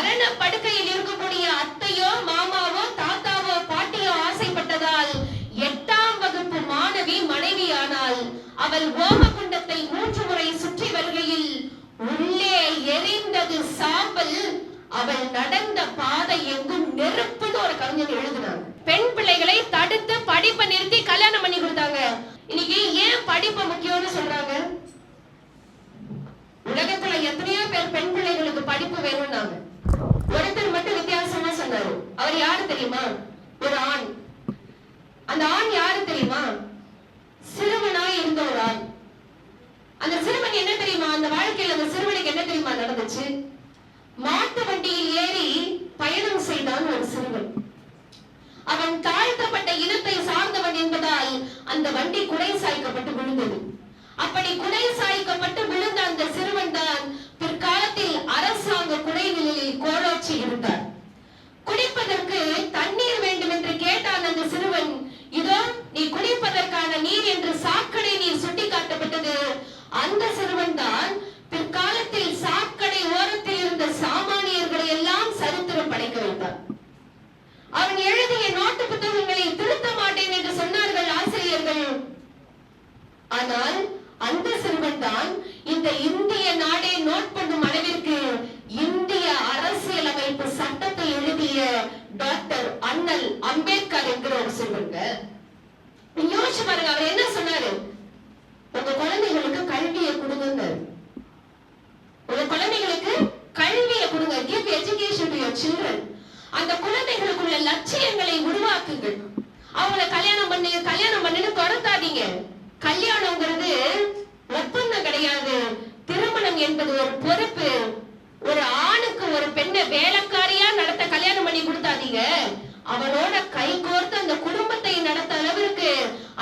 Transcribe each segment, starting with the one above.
மரண படுக்கையில் இருக்கக்கூடிய அத்தையோ மாமாவோ தாத்தாவோ பாட்டியோ ஆசைப்பட்டதால் எட்டாம் வகுப்பு மாணவி மனைவியானாள். அவள் ஓமகுண்டத்தை மூன்று முறை சுற்றி வருகையில் உள்ளே எரிந்தது சாம்பல். அவள் நடந்த பாதை எங்கும் நெருப்புன்னு ஒரு கவிஞர் எழுதினாங்க. பெண் பிள்ளைகளை தடுத்து படிப்பை நிறுத்தி கல்யாணம் பண்ணி கொடுத்தாங்க. இன்னைக்கு ஏன் படிப்பு முக்கியம்னு சொல்றாங்க? உலகத்துல எத்தனையோ பேர் பெண் பிள்ளைகளுக்கு படிப்பு வேணும்னாங்க. வித்தியாசமா அவர் யாரு தெரியுமா? ஒரு ஆண். அந்த ஆண் யாரு தெரியுமா? சிறுவனா இருந்த ஒரு ஆண். அந்த சிறுவன் என்ன தெரியுமா? அந்த வாழ்க்கையில அந்த சிறுவனுக்கு என்ன தெரியுமா நடந்துச்சு? மாட்டு வண்டியில் ஏறி பயணம் செய்தான் ஒரு சிறுவன். அவன் தாழ்த்தப்பட்ட இனத்தை சார்ந்தவன் என்பதால் அந்த வண்டி குடை சாய்க்கப்பட்டு விழுந்தது. அப்படி குடை சாய்க்கப்பட்டு விழுந்த அந்த சிறுவன் தான் பிற்காலத்தில் அரசாங்க குடைநிலையில் கோலாட்சி இருந்தார் குடிப்பதற்கு தண்ணீர் வேண்டும் என்று கேட்டான் அந்த சிறுவன். இதோ நீ குடிப்பதற்கான நீர் என்று சாக்கடை நீர் சுட்டிக்காட்டப்பட்டது அந்த சிறுவன் தான் பிற்காலத்தில் சாக்கடை ஓரத்தில் இருந்த சாமானியர்களை எல்லாம் சரித்திரம் படைக்க வைத்தார் அவன் எழுதிய நோட்டு புத்தகங்களை திருத்த மாட்டேன் என்று சொன்னார்கள் ஆசிரியர்கள் ஆனால் அந்த சிறுவன் தான் இந்த இந்திய நாடே நோட் பண்ணும் அளவிற்கு இந்திய அரசியலமைப்பு சட்டத்தை எழுதிய டாக்டர் அண்ணல் அம்பேத்கர் என்கிற ஒரு சிறுவங்க நீங்க யோசிச்சு பாருங்க அவர் என்ன சொன்னாரு உங்க குழந்தைகளுக்கு கல்வியை கொடுங்க உங்க குழந்தைகளுக்கு கல்வியை கொடுங்க give education to your children அந்த நிச்சயங்களை லட்சியங்களை உருவாக்குங்கள். அவங்கள கல்யாணம் பண்ணுங்க கல்யாணம் பண்ணுன்னு துரத்தாதீங்க. கல்யாணம்ங்கிறது ஒப்பந்தம் கிடையாது. திருமணம் என்பது ஒரு பொறுப்பு. ஒரு ஆணுக்கு ஒரு பெண்ணை வேலைக்காரியா நடத்த கல்யாணம் பண்ணி கொடுத்தாதீங்க. அவனோட கை கோர்த்து அந்த குடும்பத்தை நடத்த அளவிற்கு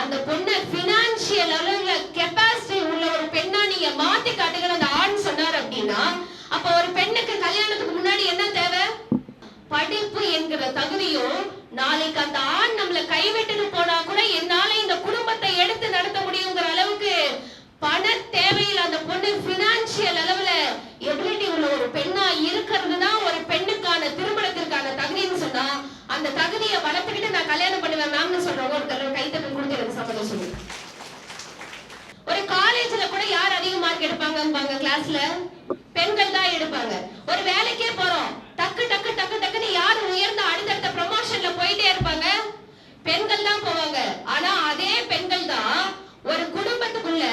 அந்த பொண்ணை பினான்சியல் அளவுல கெப்பாசிட்டி உள்ள ஒரு பெண்ணா நீங்க மாத்தி காட்டுகிற அந்த ஆண் சொன்னார் அப்படின்னா அப்ப ஒரு பெண்ணுக்கு கல்யாணத்துக்கு முன்னாடி என்ன தேவை? படிப்பு என்கிற தகுதியும் நாளைக்கு அந்த ஆண் நம்மள கைவிட்டுட்டு போனா கூட என்னால இந்த குடும்பத்தை எடுத்து நடத்த முடியுங்கிற அளவுக்கு பண தேவையில் அந்த பொண்ணு பினான்சியல் அளவுல எபிலிட்டி உள்ள ஒரு பெண்ணா இருக்கிறது தான் ஒரு பெண்ணுக்கான திருமணத்திற்கான தகுதின்னு சொன்னா அந்த தகுதியை வளர்த்துக்கிட்டு நான் கல்யாணம் பண்ணுவேன் மேம்னு சொல்றவங்க ஒருத்தர் தடவை கைத்தட்டல் கொடுத்து எனக்கு சம்மதம் சொல்லுங்க ஒரு காலேஜ்ல கூட யார் அதிக மார்க் எடுப்பாங்கம்பாங்க கிளாஸ்ல பெண்கள் தான் எடுப்பாங்க. ஒரு வேலைக்கே போறோம். டக்கு டக்கு டக்கு டக்குன்னு யார் உயர்ந்த அடுத்தடுத்த ப்ரொமோஷன்ல போயிட்டே இருப்பாங்க? பெண்கள் தான் போவாங்க. ஆனா அதே பெண்கள் தான் ஒரு குடும்பத்துக்குள்ள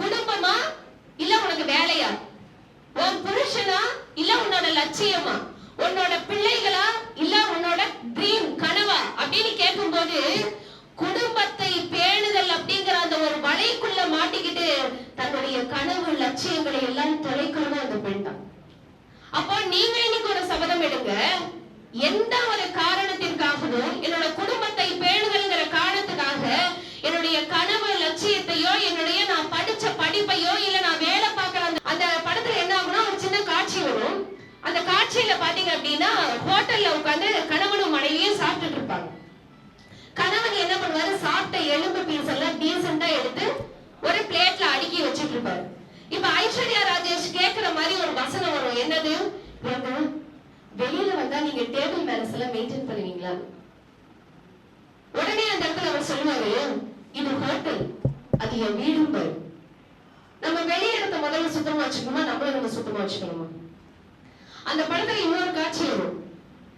குடும்பமா இல்ல உனக்கு வேலையா? உன் புருஷனா இல்ல உன்னோட லட்சியமா? உன்னோட பிள்ளைகளா இல்ல உன்னோட ட்ரீம் கனவா? அப்படின்னு கேட்கும்போது குடும்பத்தை பேணுதல் அப்படிங்கிற அந்த ஒரு வலைக்குள்ள மாட்டிக்கிட்டு தன்னுடைய கனவு லட்சியங்களை எல்லாம் தொலைக்கிறது அந்த பெண் தான் அப்போ நீங்க இன்னைக்கு ஒரு சபதம் எடுங்க. எந்த ஒரு காரணத்திற்காகவும் என்னோட குடும்பத்தை பேணுதல்ங்கிற காரணத்துக்காக என்னுடைய கனவு லட்சியத்தையோ என்னுடைய நான் படிச்ச படிப்பையோ இல்ல நான் வேலை பார்க்கற அந்த அந்த படத்துல என்ன ஆகும்னா ஒரு சின்ன காட்சி வரும். அந்த காட்சியில பாத்தீங்க அப்படின்னா ஹோட்டல்ல உட்காந்து கணவனும் மனைவியும் சாப்பிட்டுட்டு இருப்பாங்க. கணவன் என்ன பண்ணுவாரு? சாப்பிட்ட எலும்பு பீஸ் எல்லாம் டீசெண்டா எடுத்து ஒரு பிளேட்ல அடுக்கி வச்சுட்டு இருப்பாரு. இப்ப ஐஸ்வர்யா ராஜேஷ் கேக்குற மாதிரி ஒரு வசனம் வரும். என்னது? ஏங்க வெளியில வந்தா நீங்க டேபிள் மேலஸ் எல்லாம் மெயின்டைன் பண்ணுவீங்களா? உடனே அந்த இடத்துல அவர் சொல்லுவாரு இது ஹோட்டல் அது என் வீடும் பாரு. நம்ம வெளியே இடத்த முதல்ல சுத்தமா வச்சுக்கணுமா? நம்மளும் நம்ம சுத்தமா வச்சுக்கணுமா? அந்த படத்துல இன்னொரு காட்சி வரும்.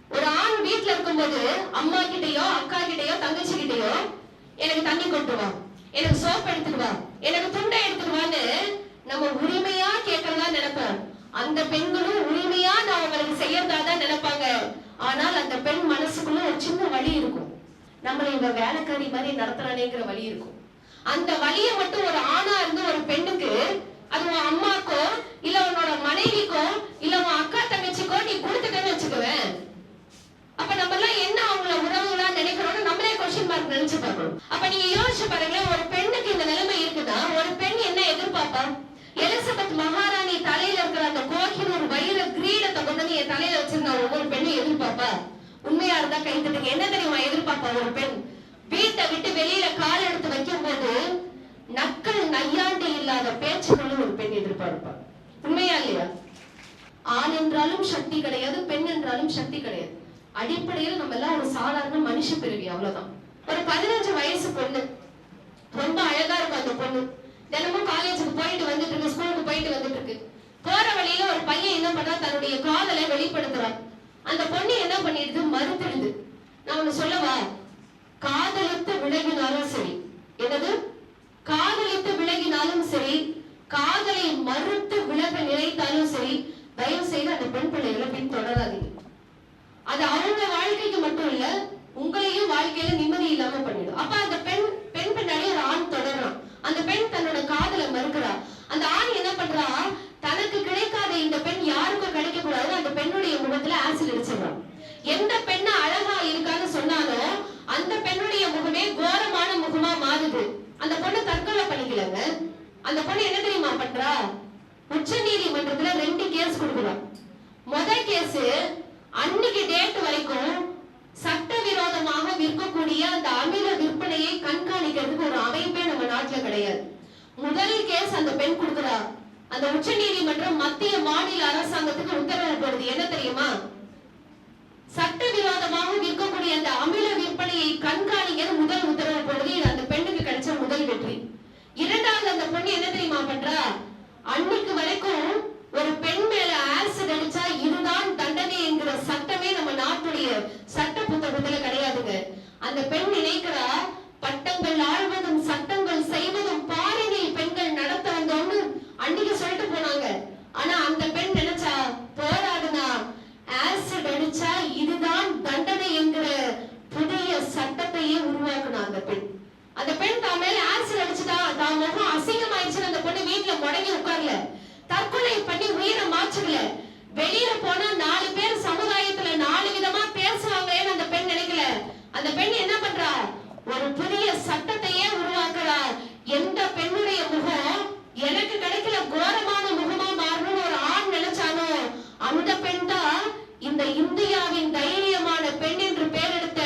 ஒரு ஆண் வீட்டுல இருக்கும்போது அம்மா கிட்டயோ அக்கா கிட்டயோ தங்கச்சி கிட்டயோ எனக்கு தண்ணி கொண்டு வா. எனக்கு சோப் எடுத்துட்டு வா. எனக்கு துண்டை எடுத்துட்டு வான்னு நம்ம உரிமையா கேட்கறதா நினைப்போம். அந்த பெண்களும் உரிமையா நான் அவங்களுக்கு செய்யறதா தான் நினைப்பாங்க. ஆனால் அந்த பெண் மனசுக்குள்ள ஒரு சின்ன வழி இருக்கும். நம்மளை இவ வேலைக்காரி மாதிரி நடத்துறானேங்கிற வழி இருக்கும். அந்த வழியை மட்டும் ஒரு ஆணா இருந்து ஒரு பெண்ணுக்கு அது உன் அம்மாக்கோ இல்ல உன்னோட மனைவிக்கோ இல்ல உன் அக்கா தங்கச்சிக்கோ நீ கொடுத்துட்டேன்னு வச்சுக்குவேன். அப்ப நம்ம எல்லாம் என்ன அவங்கள உறவுகளா நினைக்கிறோம்னு நம்மளே கொஸ்டின் மார்க் நினைச்சு பார்க்கணும் அப்ப நீங்க யோசிச்சு பாருங்களேன் ஒரு பெண்ணுக்கு இந்த நிலைமை இருக்குதா? ஒரு பெண் என்ன எதிர்பார்ப்பா? எலிசபெத் மகாராணி தலையில இருக்கிற அந்த கோஹினூர் வைர கிரீடத்தை கொண்டு வந்து என் தலையில வச்சிருந்தா ஒவ்வொரு பெண்ணும் எதிர்பார்ப்பா? உண்மையா இருந்தா கை தட்டுங்க என்ன தெரியுமா எதிர்பார்ப்பா ஒரு பெண்? வீட்டை விட்டு வெளியில கால் எடுத்து வைக்கும் போது நக்கல் நையாண்டி இல்லாத பேச்சுக்களும் ஒரு பெண் எதிர்பார்ப்பா? உண்மையா இல்லையா? ஆண் என்றாலும் சக்தி கிடையாது பெண் என்றாலும் சக்தி கிடையாது. அடிப்படையில் நம்ம எல்லாம் ஒரு சாதாரண மனுஷ பிறவி அவ்வளவுதான். ஒரு பதினஞ்சு வயசு பொண்ணு. ரொம்ப அழகா இருக்கும் அந்த பொண்ணு. தினமும் காலேஜுக்கு போயிட்டு வந்துட்டு இருக்கு ஸ்கூலுக்கு போயிட்டு வந்துட்டு இருக்கு. போற வழியில ஒரு பையன் என்ன பண்ணா தன்னுடைய காதலை வெளிப்படுத்துறான். அந்த பொண்ணு என்ன பண்ணிடுது? மறுத்துடுது. நான் ஒண்ணு சொல்லவா? காதலித்து விலகினாலும் சரி. என்னது? காதலித்து விலகினாலும் சரி காதலை மறுத்து விலக நினைத்தாலும் சரி தயவு செய்து அந்த பெண் பிள்ளைகளை பின்தொடராதீங்க. அது அவங்க வாழ்க்கைக்கு மட்டும் இல்ல உங்களையும் வாழ்க்கையில நிம்மதி இல்லாம பண்ணிடும். அப்ப அந்த பெண் பெண் பின்னாடி ஒரு ஆண் தொடர்றான். அந்த பெண் தன்னோட காதல மறுக்கிறா. அந்த ஆண் என்ன பண்றா? தனக்கு கிடைக்காத இந்த பெண் யாருக்கும் கிடைக்க கூடாது அந்த பெண்ணுடைய முகத்துல ஆசிட் அடிச்சிடும் எந்த பெண்ணு அழகா இருக்கான்னு சொன்னாலும் அந்த பெண்ணுடைய முகமே கோரமான முகமா மாறுது. அந்த பொண்ணு தற்கொலை பண்ணிக்கலங்க. அந்த பொண்ணு என்ன தெரியுமா பண்றா? உச்ச நீதிமன்றத்துல ரெண்டு கேஸ் கொடுக்குறா. முதல் கேஸ் அன்னைக்கு டேட் வரைக்கும் சட்டவிரோதமாக விற்கக்கூடிய அந்த அமில விற்பனையை கண்காணிக்கிறதுக்கு ஒரு அமைப்பே நம்ம நாட்டுல கிடையாது. முதல் கேஸ் அந்த பெண் கொடுக்குறா. அந்த உச்ச நீதிமன்றம் மத்திய மாநில அரசாங்கத்துக்கு உத்தரவு போடுது என்ன தெரியுமா? சட்டவிரோதமாக விற்கக்கூடிய அந்த அமில விற்பனையை கண்காணிக்கிறது முதல் உத்தரவு போடுது இது அந்த பெண்ணுக்கு கிடைச்ச முதல் வெற்றி. இரண்டாவது அந்த பொண்ணு என்ன தெரியுமா பண்றா? அன்னைக்கு வரைக்கும் ஒரு பெண் மேல ஆசிட் அடிச்சா இதுதான் அந்த பெண் நினைக்கிறா பட்டங்கள் ஆழ்வதும் சட்டங்கள் செய்வதும் பாரினில் பெண்கள் நடத்த வந்தோம்னு அன்னைக்கு சொல்லிட்டு போனாங்க ஆனா அந்த பெண் நினைச்சா போராடுனா ஆசிட் அடிச்சா இதுதான் தண்டனை என்கிற புதிய சட்டத்தையே உருவாக்குனா அந்த பெண் அந்த பெண் தான் மேல ஆசிட் அடிச்சுட்டா தான் முகம் அசிங்கமாயிடுச்சுன்னு அந்த பொண்ணு வீட்டுல முடங்கி உட்கார்ல தற்கொலை பண்ணி உயிரை மாற்றல வெளியில போனா நாலு பேர் சமுதாயத்துல நாலு விதமா பேசுவாங்களேன்னு அந்த பெண் நினைக்கல அந்த பெண் என்ன பண்றா ஒரு புதிய சட்டத்தையே உருவாக்குறா எந்த பெண்ணுடைய முகம் எனக்கு கிடைக்கல கோரமான முகமா மாறணும்னு ஒரு ஆண் நினைச்சானோ அந்த பெண் தான் இந்த இந்தியாவின் தைரியமான பெண் என்று பெயரெடுத்த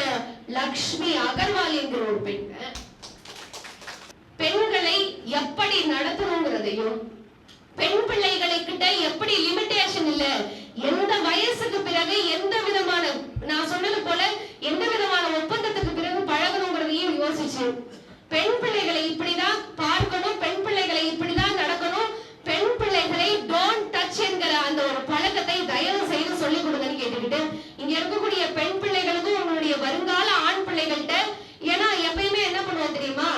லக்ஷ்மி அகர்வால் என்கிற ஒரு பெண் பெண்களை எப்படி நடத்தணுங்கிறதையும் பெண் பிள்ளைகளை கிட்ட எப்படி லிமிட்டேஷன் இல்ல எந்த வயசுக்கு பிறகு எந்த விதமான நான் சொன்னது போல எந்த விதமான ஒப்பந்தத்துக்கு பிறகு பழகணுங்கிறதையும் யோசிச்சு பெண் பிள்ளைகளை இப்படிதான் பார்க்கணும் பெண் பிள்ளைகளை இப்படிதான் நடக்கணும் பெண் பிள்ளைகளை டோன்ட் டச் என்கிற அந்த ஒரு பழக்கத்தை தயவு செய்து சொல்லிக் கொடுங்கன்னு கேட்டுக்கிட்டு இங்க இருக்கக்கூடிய பெண் பிள்ளைகளுக்கும் உங்களுடைய வருங்கால ஆண் பிள்ளைகள்கிட்ட ஏன்னா எப்பயுமே என்ன பண்ணுவோம் தெரியுமா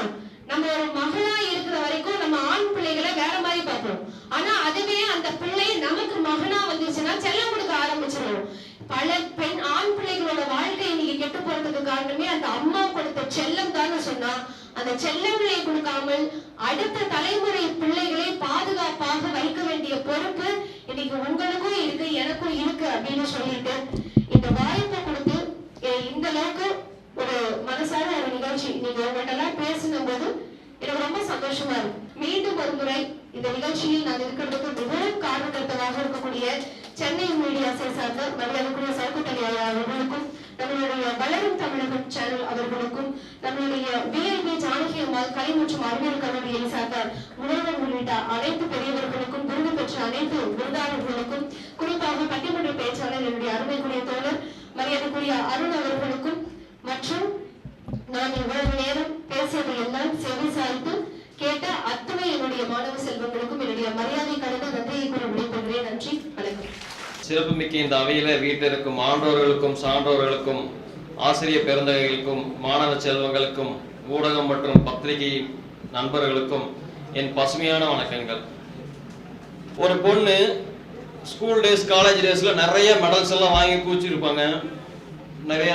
நம்ம ஒரு மகளா இருக்கிற வரைக்கும் நம்ம ஆண் பிள்ளைகளை வேற மாதிரி பார்ப்போம் ஆனா அதுவே அந்த பிள்ளை நமக்கு மகனா வந்துச்சுன்னா செல்லம் கொடுக்க ஆரம்பிச்சிடும் பல பெண் ஆண் பிள்ளைகளோட வாழ்க்கை இன்னைக்கு கெட்டு போறதுக்கு காரணமே அந்த அம்மா கொடுத்த செல்லம் தான் சொன்னா. அந்த செல்லங்களை கொடுக்காமல் அடுத்த தலைமுறை பிள்ளைகளை பாதுகாப்பாக வைக்க வேண்டிய பொறுப்பு இன்னைக்கு உங்களுக்கும் இருக்கு எனக்கும் இருக்கு அப்படின்னு சொல்லிட்டு இந்த வாய்ப்பை கொடுத்து இந்த அளவுக்கு ஒரு மனசார ஒரு நிகழ்ச்சி நீங்க உங்கள்கிட்ட எல்லாம் பேசின போது எனக்கு ரொம்ப சந்தோஷமா இருக்கு. மீண்டும் ஒரு முறை இந்த நிகழ்ச்சியில் நான் இருக்கிறதுக்கு மிகவும் காரணகர்த்தமாக இருக்கக்கூடிய சென்னை மீடியாஸை சார்ந்த மரியாதைக்குரிய நம்மளுடைய விஐபி ஜானகி அம்மாள் கலை மற்றும் அறிவியல் கல்லூரியை சார்ந்த முதல்வர் உள்ளிட்ட அனைத்து பெரியவர்களுக்கும் விருது பெற்ற அனைத்து விருதாளர்களுக்கும் குறிப்பாக பட்டிமன்ற பேச்சாளர் என்னுடைய அருமைக்குரிய தோழர் மரியாதைக்குரிய அருண் அவர்களுக்கும் மற்றும் நான் இவ்வளவு நேரம் பேசியது எல்லாம் செவி சாய்த்து கேட்ட அத்தனை என்னுடைய மாணவ செல்வங்களுக்கும் என்னுடைய மரியாதை கலந்த நன்றியை கூற விடைபெறுகிறேன். நன்றி வணக்கம். சிறப்புமிக்க இந்த அவையில வீட்டில் இருக்கும் ஆண்டோர்களுக்கும் சான்றோர்களுக்கும் ஆசிரியர் பெருந்தகைகளுக்கும் மாணவ செல்வங்களுக்கும் ஊடகம் மற்றும் பத்திரிகை நண்பர்களுக்கும் என் பசுமையான வணக்கங்கள். ஒரு பொண்ணு ஸ்கூல் டேஸ் காலேஜ் டேஸில் நிறைய மெடல்ஸ் எல்லாம் வாங்கி கூச்சிருப்பாங்க நிறைய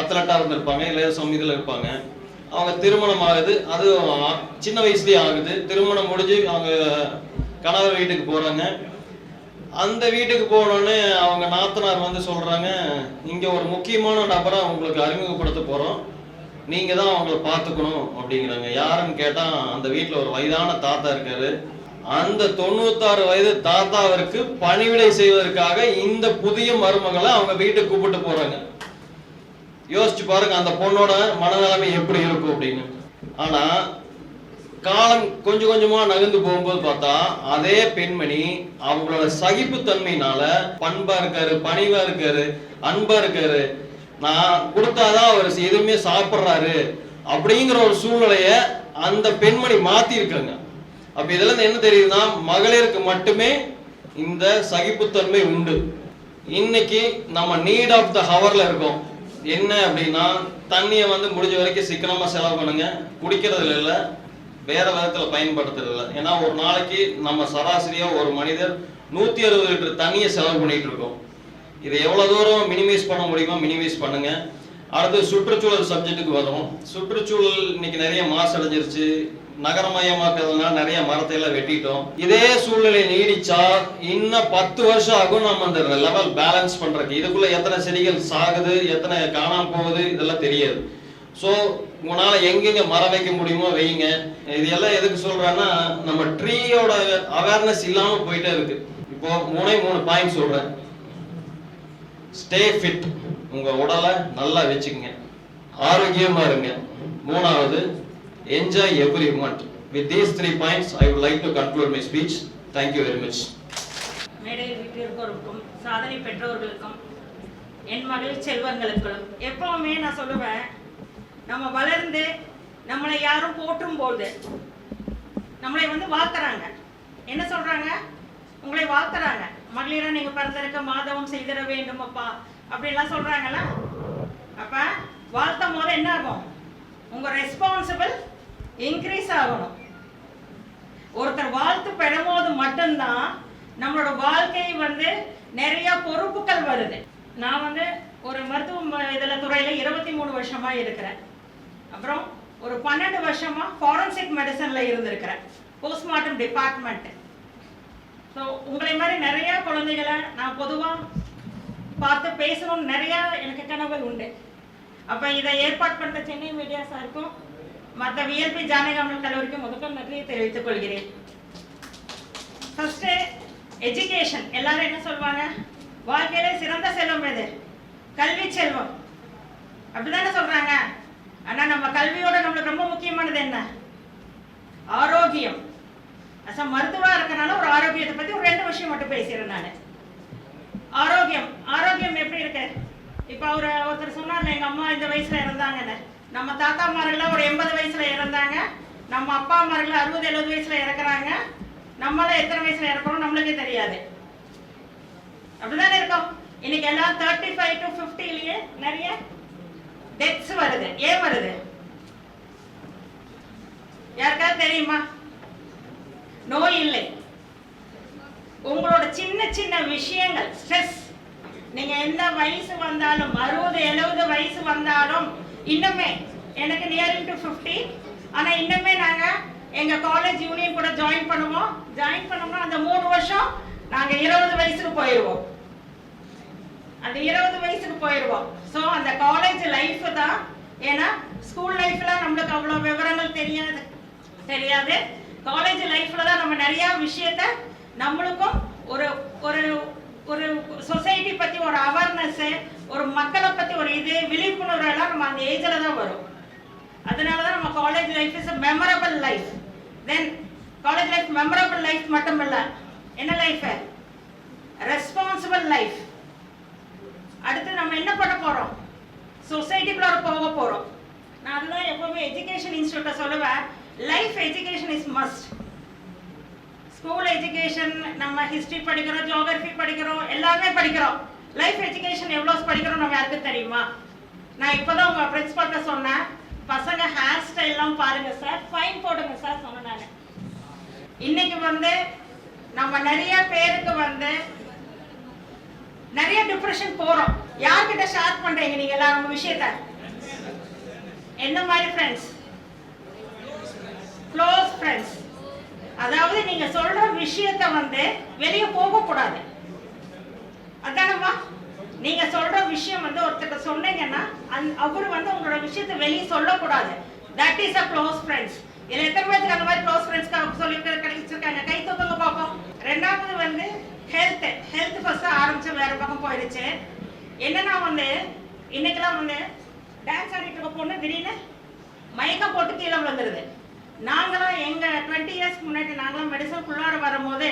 அத்லட்டாக இருந்திருப்பாங்க இல்லை சமீதியில் இருப்பாங்க. அவங்க திருமணம் ஆகுது. அது சின்ன வயசுலேயே ஆகுது. திருமணம் முடிஞ்சு அவங்க கணவர் வீட்டுக்கு போகிறாங்க அந்த வீட்டுக்கு போனோடனே அவங்க நாத்தனார் வந்து சொல்கிறாங்க இங்கே ஒரு முக்கியமான நபரை உங்களுக்கு அறிமுகப்படுத்த போகிறோம் நீங்கள் தான் அவங்கள பார்த்துக்கணும் அப்படிங்கிறாங்க. யாருன்னு கேட்டால் அந்த வீட்டில் ஒரு வயதான தாத்தா இருக்காரு. அந்த தொண்ணூத்தாறு வயது தாத்தாவிற்கு பணிவிடை செய்வதற்காக இந்த புதிய மருமகளை அவங்க வீட்டுக்கு கூப்பிட்டு போகிறாங்க யோசிச்சு பாருங்க அந்த பொண்ணோட மனநிலைமை எப்படி இருக்கும் அப்படின்னு. ஆனால் காலம் கொஞ்சம் கொஞ்சமா நகர்ந்து போகும்போது பார்த்தா அதே பெண்மணி அவங்களோட சகிப்புத்தன்மையினால பண்பா இருக்காரு பணிவா இருக்காரு அன்பா இருக்காரு. நான் கொடுத்தாதான் அவர் எதுவுமே சாப்பிட்றாரு அப்படிங்கிற ஒரு சூழ்நிலைய அந்த பெண்மணி மாத்தி இருக்காங்க அப்ப இதுல என்ன தெரியுதுன்னா மகளிருக்கு மட்டுமே இந்த சகிப்புத்தன்மை உண்டு. இன்னைக்கு நம்ம நீட் ஆஃப் த ஹவர்ல இருக்கோம். என்ன அப்படின்னா தண்ணியை வந்து முடிஞ்ச வரைக்கும் சிக்கனமா செலவு பண்ணுங்க. குடிக்கிறதுல இல்லை. வேற விதத்துல பயன்படுத்துறது இல்ல ஏன்னா ஒரு நாளைக்கு நம்ம சராசரியா ஒரு மனிதர் நூத்தி அறுபது லிட்டர் தண்ணியை செலவு பண்ணிட்டு இருக்கோம். இதை எவ்வளவு தூரம் மினிமைஸ் பண்ண முடியுமோ மினிமைஸ் பண்ணுங்க. அடுத்து சுற்றுச்சூழல் சப்ஜெக்ட்டுக்கு வரும். சுற்றுச்சூழல் இன்னைக்கு நிறைய மாசடைஞ்சிருச்சு நகரமயமாக்குறதுனால நிறைய மரத்தை எல்லாம் வெட்டிட்டோம். இதே சூழ்நிலை நீடிச்சா இன்னும் பத்து வருஷம் ஆகும் நம்ம அந்த லெவல் பேலன்ஸ் பண்றதுக்கு. இதுக்குள்ள எத்தனை செடிகள் சாகுது எத்தனை காணாம போகுது இதெல்லாம் தெரியாது. ஸோ உங்களால எங்கெங்க மரம் வைக்க முடியுமோ வைங்க. இது எல்லாம் எதுக்கு சொல்றேன்னா நம்ம ட்ரீயோட அவேர்னஸ் இல்லாம போயிட்டே இருக்கு. இப்போ மூணே மூணு பாயிண்ட் சொல்றேன். ஸ்டே ஃபிட் உங்க உடலை நல்லா வச்சுக்கங்க. ஆரோக்கியமா இருங்க. மூணாவது enjoy every month with these three points I would like to conclude my speech thank you very much மேடையில் வீட்டிற்கும் சாதனை பெற்றோர்களுக்கும் என் மகளிர் செல்வங்களுக்கும் எப்பவுமே நான் சொல்லுவேன் நம்ம வளர்ந்து நம்மளை யாரும் போற்றும் போது நம்மளை வந்து வாழ்த்துறாங்க. என்ன சொல்றாங்க? உங்களை வாழ்த்துறாங்க. மகளிரா நீங்க பிறந்திருக்க மாதவம் செய்திட வேண்டும் அப்பா. அப்படின்லாம் சொல்றாங்கல்ல? அப்ப வாழ்த்தும் போது என்ன ஆகும்? உங்க ரெஸ்பான்சிபிள் இன்க்ரீஸ் ஆகணும். ஒருத்தர் வாழ்த்து பெறும்போது மட்டும்தான் நம்மளோட வாழ்க்கை வந்து நிறைய பொறுப்புகள் வருது. நான் வந்து ஒரு மருத்துவ இதில் துறையில் இருபத்தி மூணு வருஷமாக இருக்கிறேன். அப்புறம் ஒரு பன்னெண்டு வருஷமா ஃபாரன்சிக் மெடிசன்ல இருந்திருக்கிறேன். போஸ்ட்மார்ட்டம் டிபார்ட்மெண்ட் ஸோ உங்களை மாதிரி நிறைய குழந்தைகளை நான் பொதுவாக பார்த்து பேசணும்னு நிறைய எனக்கு கனவுகள் உண்டு. அப்போ இதை ஏற்பாடு பண்ணுற சென்னை மீடியா சாருக்கும் மற்ற விஎல்பி ஜானகாமல் கல்லூரிக்கும் முதல்ல நன்றியை தெரிவித்துக் கொள்கிறேன். ஃபர்ஸ்ட் எஜுகேஷன் எல்லாரும் என்ன சொல்லுவாங்க வாழ்க்கையில சிறந்த செல்வம் எது? கல்வி செல்வம். அப்படிதானே சொல்றாங்க. ஆனா நம்ம கல்வியோட நம்மளுக்கு ரொம்ப முக்கியமானது என்ன? ஆரோக்கியம். அச மருத்துவா இருக்கனால ஒரு ஆரோக்கியத்தை பத்தி ஒரு ரெண்டு விஷயம் மட்டும் பேசுறேன் நான். ஆரோக்கியம். ஆரோக்கியம் எப்படி இருக்கு? இப்ப அவர் ஒருத்தர் சொன்னார்ல எங்க அம்மா இந்த வயசுல இறந்தாங்கன்னு. நம்ம தாத்தா மார்கள்லாம் ஒரு எண்பது வயசுல இறந்தாங்க. நம்ம அப்பா மார்கள் அறுபது எழுபது வயசுல இறக்குறாங்க. நம்மள எத்தனை வயசுல இறக்குறோம் நம்மளுக்கே தெரியாது. அப்படிதானே இருக்கோம்? இன்னைக்கு எல்லாம் தேர்ட்டி ஃபைவ் டு ஃபிஃப்டிலேயே நிறைய? டெத்ஸ் வருது. ஏன் வருது? யாருக்காவது தெரியுமா? நோய் இல்லை. உங்களோட சின்ன சின்ன விஷயங்கள் ஸ்ட்ரெஸ் நீங்க எந்த வயசு வந்தாலும் அறுபது எழுபது வயசு வந்தாலும் இன்னுமே எனக்கு நியரிங் டு ஃபிஃப்டி ஆனா இன்னுமே நாங்க எங்க காலேஜ் யூனியன் கூட ஜாயின் பண்ணுவோம். ஜாயின் பண்ணோம்னா அந்த மூணு வருஷம் நாங்க இருபது வயசுக்கு போயிடுவோம் அந்த இருபது வயசுக்கு போயிடுவோம் ஸோ அந்த காலேஜ் லைஃப் தான் ஏன்னா ஸ்கூல் லைஃப்ல நம்மளுக்கு அவ்வளோ விவரங்கள் தெரியாது. தெரியாது? காலேஜ் லைஃப்ல தான் நம்ம நிறைய விஷயத்த நம்மளுக்கும் ஒரு ஒரு ஒரு சொசைட்டி பத்தி ஒரு அவேர்னஸ்ஸு ஒரு மக்களை பத்தி ஒரு இது விழிப்புணர்வு எல்லாம் நம்ம அந்த ஏஜில் தான் வரும். அதனால தான் நம்ம college life is memorable life then college life memorable life மட்டும் இல்லை என்ன லைஃப் ரெஸ்பான்சிபிள் லைஃப் அடுத்து நம்ம என்ன பண்ண போறோம்? சொசைட்டிக்குள்ள போக போறோம். நான் அதுதான் எப்பவுமே எஜுகேஷன் இன்ஸ்டியூட்ட சொல்லுவேன். Life education is must school education நம்ம ஹிஸ்டரி படிக்கிறோம் ஜியோகிரபி படிக்கிறோம் எல்லாமே படிக்கிறோம். லைஃப் எஜுகேஷன் எவ்வளோ படிக்கிறோம் நம்ம யாருக்கு தெரியுமா? நான் இப்போதான் உங்க பிரின்சிபால்கிட்ட சொன்னேன். பசங்க ஹேர் ஸ்டைல்லாம் பாருங்க சார் ஃபைன் போடுங்க சார் சொன்னேன் நான். இன்னைக்கு வந்து நம்ம நிறைய பேருக்கு வந்து நிறைய டிப்ரெஷன் போறோம். யார்கிட்ட ஷேர் பண்றீங்க நீங்க எல்லாம்? உங்க விஷயத்த? என்ன மாதிரி ஃப்ரெண்ட்ஸ் க்ளோஸ் ஃப்ரெண்ட்ஸ் அதாவது நீங்க சொல்ற விஷயத்த வந்து வெளிய போக கூடாது. அதானம்மா? நீங்க சொல்ற விஷயம் வந்து ஒருத்தர் சொன்னீங்கன்னா அவர் வந்து உங்களோட விஷயத்த வெளிய சொல்லக்கூடாது. That is a close friends இதுல எத்தனை பேருக்கு அந்த மாதிரி க்ளோஸ் ஃப்ரெண்ட்ஸ்க்கு சொல்லி கிடைச்சிருக்காங்க? கை தூக்குங்க பார்ப்போம் ரெண்டாவது வந்து ஹெல்த் ஹெல்த் ஃபர்ஸ்ட் ஆரம்பிச்சு வேற பக்கம் போயிடுச்சு. என்னன்னா வந்து இன்னைக்கெல்லாம் வந்து டான்ஸ் ஆடிட்டு இருக்க பொண்ணு திடீர்னு மயக்கம் போட்டு கீழே விழுந்துருது. நாங்களாம் எங்கள் டுவெண்ட்டி இயர்ஸ்க்கு முன்னாடி நாங்களாம் மெடிசனுக்குள்ளார வரும்போது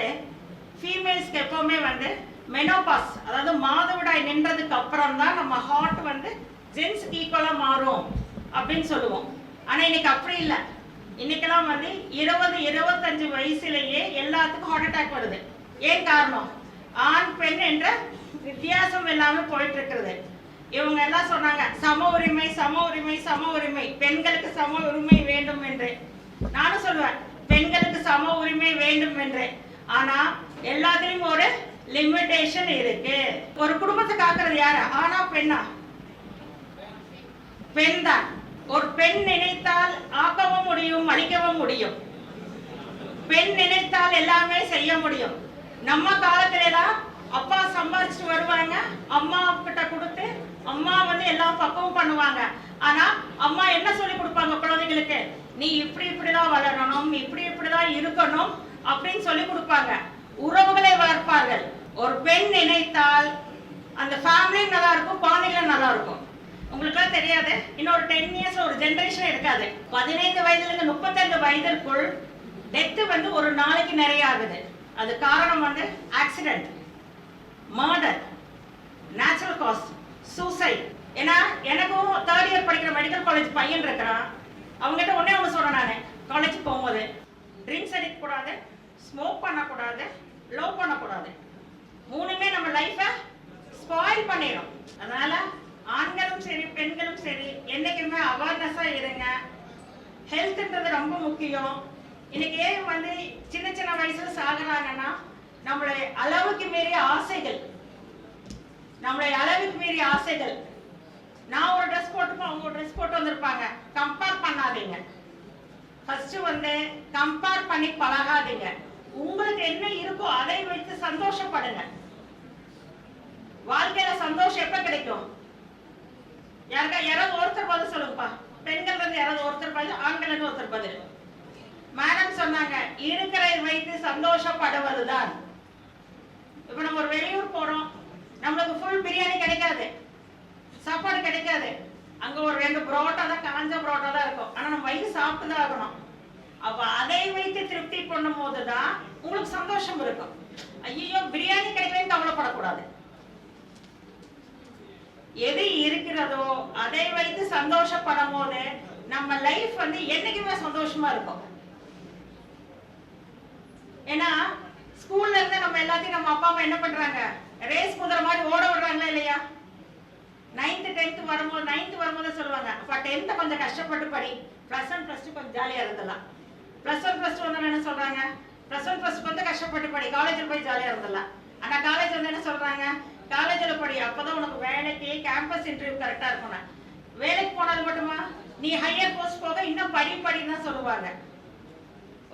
ஃபீமேல்ஸ்க்கு எப்போவுமே வந்து மெனோபாஸ் அதாவது மாதவிடாய் நின்றதுக்கு அப்புறம் தான் நம்ம ஹார்ட் வந்து ஜென்ஸ்க்கு ஈக்குவலாக மாறும் அப்படின்னு சொல்லுவோம். ஆனால் இன்னைக்கு அப்படி இல்லை. இன்னைக்கெல்லாம் வந்து இருபது இருபத்தஞ்சு வயசுலேயே எல்லாத்துக்கும் ஹார்ட் அட்டாக் வருது. ஏன் காரணம்? ஆண் பெண் என்ற வித்தியாசம் இல்லாமல் போயிட்டு இருக்கிறது இவங்க எல்லாம் சொன்னாங்க? சம உரிமை சம உரிமை சம உரிமை. பெண்களுக்கு சம உரிமை வேண்டும் என்று. நானும் சொல்லுவேன் பெண்களுக்கு சம உரிமை வேண்டும் என்று. ஆனா எல்லாத்துலயும் ஒரு லிமிடேஷன் இருக்கு. ஒரு குடும்பத்தை காக்குறது யாரு? ஆனா பெண்ணா? பெண் தான். ஒரு பெண் நினைத்தால் ஆக்கவும் முடியும் அழிக்கவும் முடியும். பெண் நினைத்தால் எல்லாமே செய்ய முடியும். நம்ம காலத்துல அப்பா சம்பாதிச்சுட்டு வருவாங்க அம்மா கிட்ட கொடுத்து அம்மா வந்து எல்லா பக்குவம் பண்ணுவாங்க. ஆனா அம்மா என்ன சொல்லி கொடுப்பாங்க குழந்தைங்களுக்கு நீ இப்படி இப்படிதான் வளரணும் இப்படி இப்படிதான் இருக்கணும் அப்படின்னு சொல்லி கொடுப்பாங்க. உறவுகளை வளர்ப்பார்கள். ஒரு பெண் நினைத்தால் அந்த ஃபேமிலியும் நல்லா இருக்கும் குழந்தைகளும் நல்லா இருக்கும். உங்களுக்குலாம் தெரியாது இன்னொரு டென் இயர்ஸ் ஒரு ஜென்ரேஷன் இருக்காது பதினைந்து வயதுல இருந்து முப்பத்தஞ்சு வயதிற்குள் டெத்து வந்து ஒரு நாளைக்கு நிறைய ஆகுது. அது காரணம் வந்து accident murder natural cause suicide ஏன்னா எனக்கும் தேர்ட் இயர் படிக்கிற மெடிக்கல் காலேஜ் பையன் இருக்கிறான். அவங்ககிட்ட ஒன்றே ஒன்று சொல்கிறேன் நான். காலேஜ் போகும்போது ட்ரிங்க்ஸ் அடிக்கக்கூடாது ஸ்மோக் பண்ணக்கூடாது லவ் பண்ணக்கூடாது. மூணுமே நம்ம லைஃபை ஸ்பாயில் பண்ணிடும் அதனால ஆண்களும் சரி பெண்களும் சரி என்னைக்குமே அவேர்னஸாக இருங்க. ஹெல்த்ன்றது ரொம்ப முக்கியம். இன்னைக்கு ஏன் வந்து சின்ன சின்ன வயசுல சாகுறாங்கன்னா நம்மளுடைய அளவுக்கு மீறிய ஆசைகள். நம்மளுடைய அளவுக்கு மீறிய ஆசைகள். நான் ஒரு ட்ரெஸ் போட்டுப்போம் அவங்க ஒரு ட்ரெஸ் போட்டு வந்திருப்பாங்க. கம்பேர் பண்ணாதீங்க. ஃபர்ஸ்ட் வந்து கம்பேர் பண்ணி பழகாதீங்க. உங்களுக்கு என்ன இருக்கோ அதை வைத்து சந்தோஷப்படுங்க. வாழ்க்கையில சந்தோஷம் எப்ப கிடைக்கும்? யாருக்கா யாராவது ஒருத்தர் பதில் சொல்லுங்கப்பா. பெண்கள் வந்து யாராவது ஒருத்தர் பதில் ஆண்கள் ஒருத்தர் பதில். மேடம் சொன்னாங்க இருக்கிறதை வைத்து சந்தோஷப்படுவதுதான். இப்ப நம்ம ஒரு வெளியூர் போறோம் நம்மளுக்கு ஃபுல் பிரியாணி கிடைக்காது சாப்பாடு கிடைக்காது. அங்க ஒரு ரெண்டு புரோட்டா தான் காஞ்ச புரோட்டா தான் இருக்கும். ஆனா நம்ம வயிறு சாப்பிட்டு தான் ஆகணும். அப்ப அதை வைத்து திருப்தி பண்ணும் போதுதான் உங்களுக்கு சந்தோஷம் இருக்கும். ஐயோ பிரியாணி கிடைக்கலன்னு கவலைப்படக்கூடாது. எது இருக்கிறதோ அதை வைத்து சந்தோஷப்படும் போது நம்ம லைஃப் வந்து என்னைக்குமே சந்தோஷமா இருக்கும். ஏன்னா ஸ்கூல்ல இருந்து நம்ம எல்லாத்தையும் நம்ம அப்பா அம்மா என்ன பண்றாங்க? ரேஸ் குதிரை மாதிரி ஓட விடுறாங்களா இல்லையா? நைன்த்து டென்த்து வரும்போது நைன்த்து வரும்போது சொல்லுவாங்க அப்போ டென்த்தை கொஞ்சம் கஷ்டப்பட்டு படி. ப்ளஸ் ஒன் ப்ளஸ் டூ கொஞ்சம் ஜாலியாக இருந்தலாம் ப்ளஸ் ஒன் ப்ளஸ் டூ வந்து என்ன சொல்கிறாங்க ப்ளஸ் ஒன் ப்ளஸ் வந்து கஷ்டப்பட்டு படி. காலேஜில் போய் ஜாலியாக இருந்தலாம் ஆனால் காலேஜ் வந்து என்ன சொல்கிறாங்க காலேஜில் படி. அப்போ தான் உனக்கு வேலைக்கு கேம்பஸ் இன்டர்வியூ கரெக்டாக இருக்கணும் வேலைக்கு போனது மட்டுமா? நீ ஹையர் போஸ்ட் போக இன்னும் படி படின்னு தான் சொல்லுவாங்க.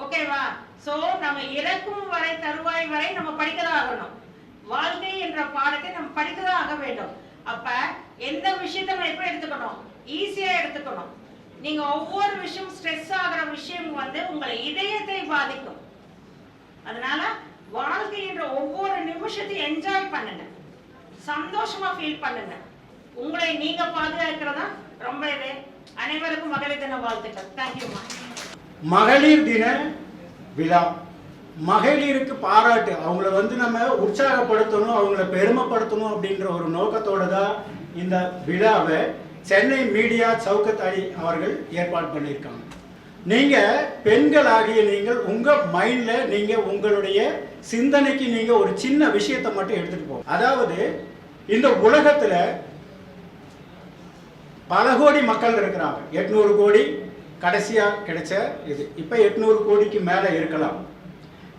ஓகேவா சோ நம்ம இறக்கும் வரை தருவாய் வரை நம்ம படிக்கதான் ஆகணும். வாழ்க்கை என்ற பாடத்தை நம்ம படிக்கதான் ஆக வேண்டும். அப்ப எந்த விஷயத்த நம்ம எப்படி எடுத்துக்கணும்? ஈஸியா எடுத்துக்கணும். நீங்க ஒவ்வொரு விஷயம் ஸ்ட்ரெஸ் ஆகிற விஷயம் வந்து உங்களை இதயத்தை பாதிக்கும். அதனால வாழ்க்கை என்ற ஒவ்வொரு நிமிஷத்தையும் என்ஜாய் பண்ணுங்க. சந்தோஷமா ஃபீல் பண்ணுங்க. உங்களை நீங்க பாதுகாக்கிறதா? ரொம்ப இது. அனைவருக்கும் மகளிர் தின வாழ்த்துக்கள். தேங்க்யூம்மா மகளிர் தின விழா. மகளிருக்கு பாராட்டு. அவங்கள வந்து நம்ம உற்சாகப்படுத்தணும் அவங்கள பெருமைப்படுத்தணும் அப்படின்ற ஒரு நோக்கத்தோடு தான் இந்த விழாவை சென்னை மீடியா சவுக்கத் அலி அவர்கள் ஏற்பாடு பண்ணியிருக்காங்க. நீங்கள் பெண்கள் ஆகிய நீங்கள் உங்கள் மைண்டில் நீங்கள் உங்களுடைய சிந்தனைக்கு நீங்கள் ஒரு சின்ன விஷயத்தை மட்டும் எடுத்துகிட்டு போகும் அதாவது இந்த உலகத்தில் பல கோடி மக்கள் இருக்கிறாங்க. எட்நூறு கோடி கடைசியாக கிடைச்ச இது. இப்போ எட்நூறு கோடிக்கு மேலே இருக்கலாம்.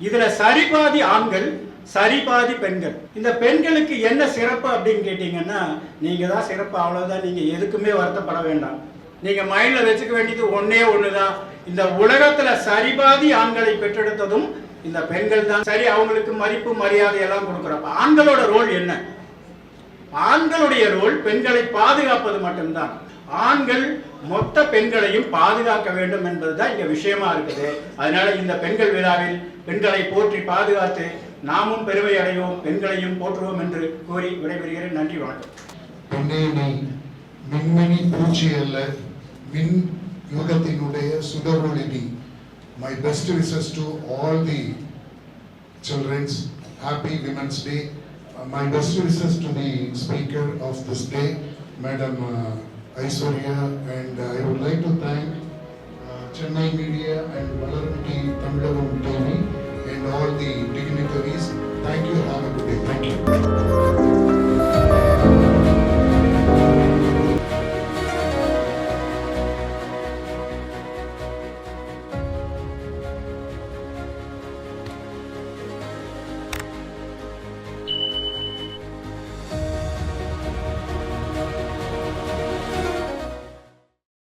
இதில் சரிபாதி ஆண்கள் சரிபாதி பெண்கள். இந்த பெண்களுக்கு என்ன சிறப்பு அப்படின்னு கேட்டிங்கன்னா நீங்கள் தான் சிறப்பு அவ்வளோதான் நீங்கள் எதுக்குமே வருத்தப்பட வேண்டாம். நீங்கள் மைண்டில் வச்சுக்க வேண்டியது ஒன்றே ஒன்று தான் இந்த உலகத்தில் சரிபாதி ஆண்களை பெற்றெடுத்ததும் இந்த பெண்கள் தான். சரி அவங்களுக்கு மதிப்பு மரியாதை எல்லாம் கொடுக்குறப்ப ஆண்களோட ரோல் என்ன? ஆண்களுடைய ரோல் பெண்களை பாதுகாப்பது மட்டும்தான். ஆண்கள் மொத்த பெண்களையும் பாதுகாக்க வேண்டும் என்பதுதான் இங்க விஷயமா இருக்குது. அதனால இந்த பெண்கள் விழாவில் பெண்களை போற்றி பாதுகாத்து நாமும் பெருமை அடைவோம் பெண்களையும் போற்றுவோம் என்று கூறி விடைபெறுகிறேன். நன்றி வணக்கம். மின்மினி பூச்சி அல்ல மின் யுகத்தினுடைய சுடரொளி my best wishes to all the childrens happy women's day my best wishes to the speaker of this day madam Aishwarya and uh, I would like to thank uh, Chennai Media and Valarmiti Tamilavam TV and all the dignitaries. Thank you. Have a good day. Thank you.